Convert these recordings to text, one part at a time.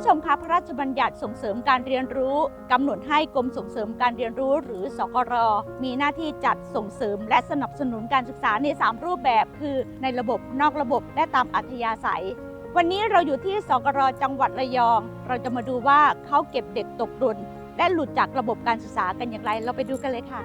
ู้ชมคะพระราชบัญญัติส่งเสริมการเรียนรู้กำหนดให้กรมส่งเสริมการเรียนรู้หรือสกร มีหน้าที่จัดส่งเสริม และสนับสนุนการศึกษาใน 3 รูปแบบ คือในระบบนอกระบบและตามอัธยาศัย วันนี้เราอยู่ที่สกรจังหวัดระยอง เราจะมาดูว่าเขาเก็บเด็กตกหล่นและหลุดจากระบบการศึกษากันอย่างไร เราไปดูกันเลยค่ะ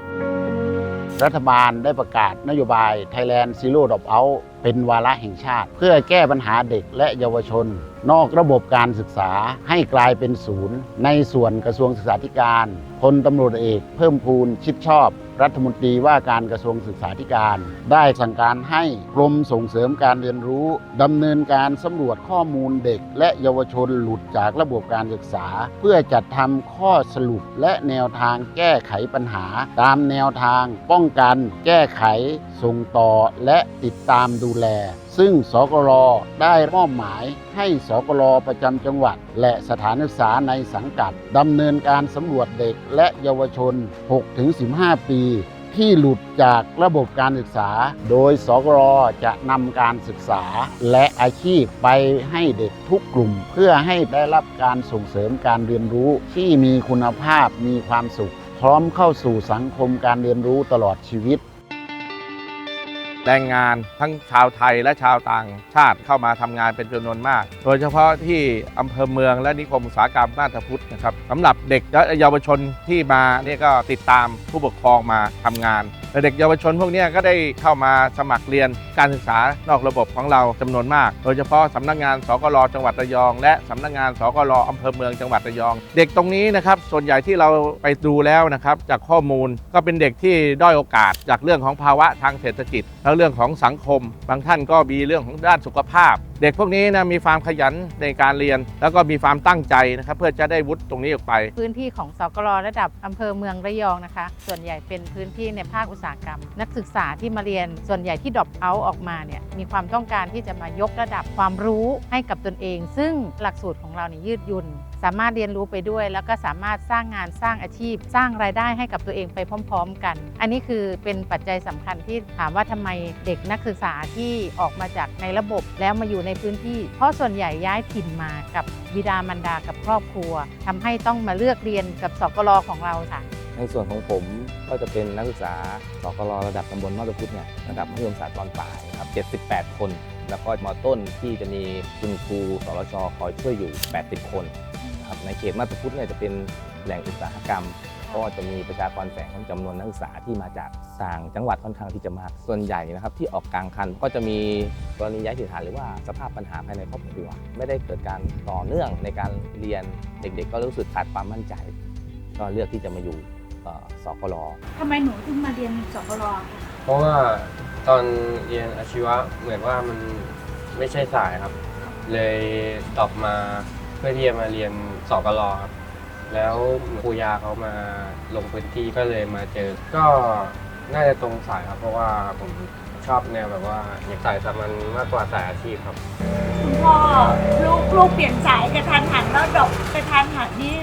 รัฐบาลได้ประกาศนโยบาย Thailand Zero Dropout เป็นวาระแห่งชาติ เพื่อแก้ปัญหาเด็กและเยาวชน นอกระบบการศึกษาให้กลายเป็นศูนย์ ในส่วนกระทรวงศึกษาธิการพลตำรวจเอกเพิ่มพูนชิดชอบ รัฐมนตรีว่าการกระทรวงศึกษาธิการ ได้สั่งการให้กรมส่งเสริมการเรียนรู้ดำเนินการสำรวจข้อมูลเด็ก และเยาวชนหลุดจากระบบการศึกษา เพื่อจัดทำข้อสรุปและแนวทางแก้ไขปัญหา ตามแนวทาง ป้องกัน แก้ไข ส่งต่อและติดตามดูแล ซึ่งสกรได้มอบหมายให้สกรประจำจังหวัด และสถานศึกษาในสังกัดดำเนินการสำรวจเด็กและเยาวชน 6-15 ปี ที่หลุดจากระบบการศึกษา โดยสกรจะนำการศึกษา และอาชีพไปให้เด็กทุกกลุ่ม เพื่อให้ได้รับการส่งเสริมการเรียนรู้ที่มีคุณภาพมีความสุข พร้อมเข้าสู่สังคมการเรียนรู้ตลอดชีวิต แรงงานทั้งชาวไทยและชาวต่างชาติเข้ามาทำงานเป็นจำนวนมาก โดยเฉพาะที่อำเภอเมืองและนิคมอุตสาหกรรมมาตาพุทธนะครับสำหรับเด็กและเยาวชนที่มาเนี่ยก็ติดตามผู้ปกครองมาทำงาน และเด็กเยาวชนพวกนี้ก็ได้เข้ามาสมัครเรียนการศึกษานอกระบบของเราจำนวนมาก โดยเฉพาะสำนักงานสกลจังหวัดระยอง และสำนักงานสกลอำเภอเมืองจังหวัดระยอง เด็กตรงนี้นะครับส่วนใหญ่ที่เราไปดูแล้วนะครับจากข้อมูลก็เป็นเด็กที่ด้อยโอกาส จากเรื่องของภาวะทางเศรษฐกิจ แล้วเรื่องของสังคม บางท่านก็มีเรื่องของด้านสุขภาพเด็กพวกนี้นะมีความขยันในการเรียน แล้วก็มีความตั้งใจนะครับเพื่อจะได้วุฒิตรงนี้ออกไป พื้นที่ของสกรระดับอำเภอเมืองระยองนะคะ ส่วนใหญ่เป็นพื้นที่ในภาคอุตสาหกรรม นักศึกษาที่มาเรียน ส่วนใหญ่ที่ดรอปเอาออกมาเนี่ยมีความต้องการที่จะมายกระดับความรู้ให้กับตนเอง ซึ่งหลักสูตรของเราเนี่ยยืดหยุ่นสามารถเรียนรู้ไปด้วย แล้วก็สามารถสร้างงานสร้างอาชีพ สร้างรายได้ให้กับตัวเองไปพร้อม ๆ กัน อันนี้คือเป็นปัจจัยสำคัญที่ถามว่าทำไมเด็กนักศึกษาที่ออกมาจากในระบบแล้วมาอยู่ในพื้นที่ เพราะส่วนใหญ่ย้ายถิ่นมากับบิดามารดากับครอบครัวทำให้ต้องมาเลือกเรียนกับสกรของเราค่ะ ในส่วนของผมก็จะเป็นนักศึกษาสกลระดับตำบลมาตุพุทธเนี่ยระดับมัธยมศึกษาตอนปลายครับ78 คน แล้วก็มอต้นที่จะมีคุณครูสรชคอยช่วยอยู่ 80 คนครับในเขตมาตุพุทธเนี่ยจะเป็นแหล่งอุตสาหกรรม ก็จะมีประชากรแฝงจำนวนนักศึกษาที่มาจากต่างจังหวัดค่อนข้างที่จะมาก ส่วนใหญ่นะครับที่ออกกลางคันก็จะมีกรณีย้ายถิ่นฐานหรือว่าสภาพปัญหาภายในครอบครัว ไม่ได้เกิดการต่อเนื่องในการเรียนเด็ก ๆ ก็รู้สึกขาดความมั่นใจ ก็เลือกที่จะมาอยู่เอ่อสกลทำไมหนูถึงมาเรียนสกรคะเพราะว่าตอนเรียนอาชีวะเหมือนว่ามันไม่ใช่สายครับ เลยตอบมาเพื่อที่จะมาเรียนสกลครับ แล้วครูยาเขามาลงพื้นที่ก็เลยมาเจอ ก็น่าจะตรงสายครับ เพราะว่าผมชอบแนวแบบว่าอยากสายสามัญมากกว่าสายอาชีพครับ คุณพ่อลูกลูกเปลี่ยนสายกระทันหันแล้วดรอปกระทันหันนี่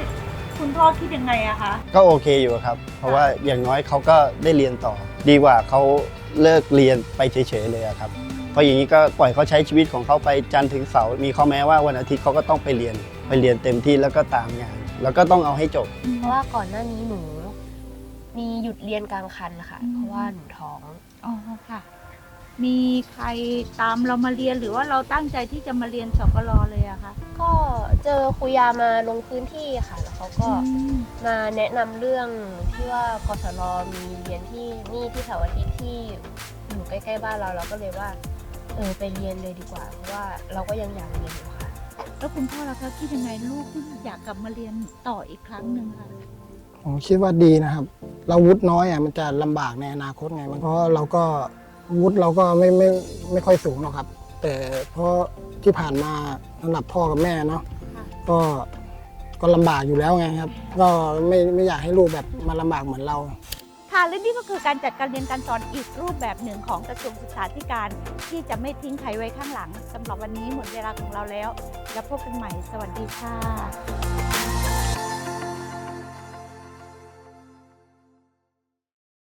คุณพ่อคิดยังไงอะคะก็โอเคอยู่ครับ เพราะว่าอย่างน้อยเขาก็ได้เรียนต่อ ดีกว่าเขาเลิกเรียนไปเฉยๆเลยอะครับ เพราะอย่างนี้ก็ปล่อยเขาใช้ชีวิตของเขาไปจันทร์ถึงเสาร์มีข้อแม้ว่าวันอาทิตย์เขาก็ต้องไปเรียนไปเรียนเต็มที่แล้วก็ตามงาน แล้วก็ต้องเอาให้จบ เพราะว่าก่อนหน้านี้หนู มีหยุดเรียนกลางคันค่ะอืมเพราะว่าหนูท้อง อ๋อค่ะ มีใครตามเรามาเรียนหรือว่าเราตั้งใจที่จะมาเรียนสกรเลยอะคะก็เจอครูยามาลงพื้นที่ค่ะ แล้วเขาก็อืมมาแนะนำเรื่องที่ว่ากศนมีเรียนที่นี่ที่เสาร์อาทิตย์ที่อยู่ใกล้ๆบ้านเราเราก็เลยว่า เออไปเรียนเลยดีกว่าเพราะว่าเราก็ยังอยากเรียนอยู่ค่ะ แล้วคุณพ่อล่ะคะคิดยังไงลูกที่อยากกลับมาเรียนต่ออีกครั้งหนึ่งคะผมคิดว่าดีนะครับ เราวุฒิน้อยอะมันจะลำบากในอนาคตไงมันเพราะเราก็วุฒิเราก็ไม่ไม่ไม่ค่อยสูงหรอกครับ แต่เพราะที่ผ่านมาสำหรับพ่อกับแม่เนาะก็ก็ลำบากอยู่แล้วไงครับ ก็ไม่ไม่อยากให้ลูกแบบมาลำบากเหมือนเรา ค่ะและนี่ก็คือการจัดการเรียนการสอนอีกรูปแบบหนึ่งของกระทรวงศึกษาธิการ ที่จะไม่ทิ้งใครไว้ข้างหลังสำหรับวันนี้หมดเวลาของเราแล้ว แล้วพบกันใหม่ สวัสดีค่ะ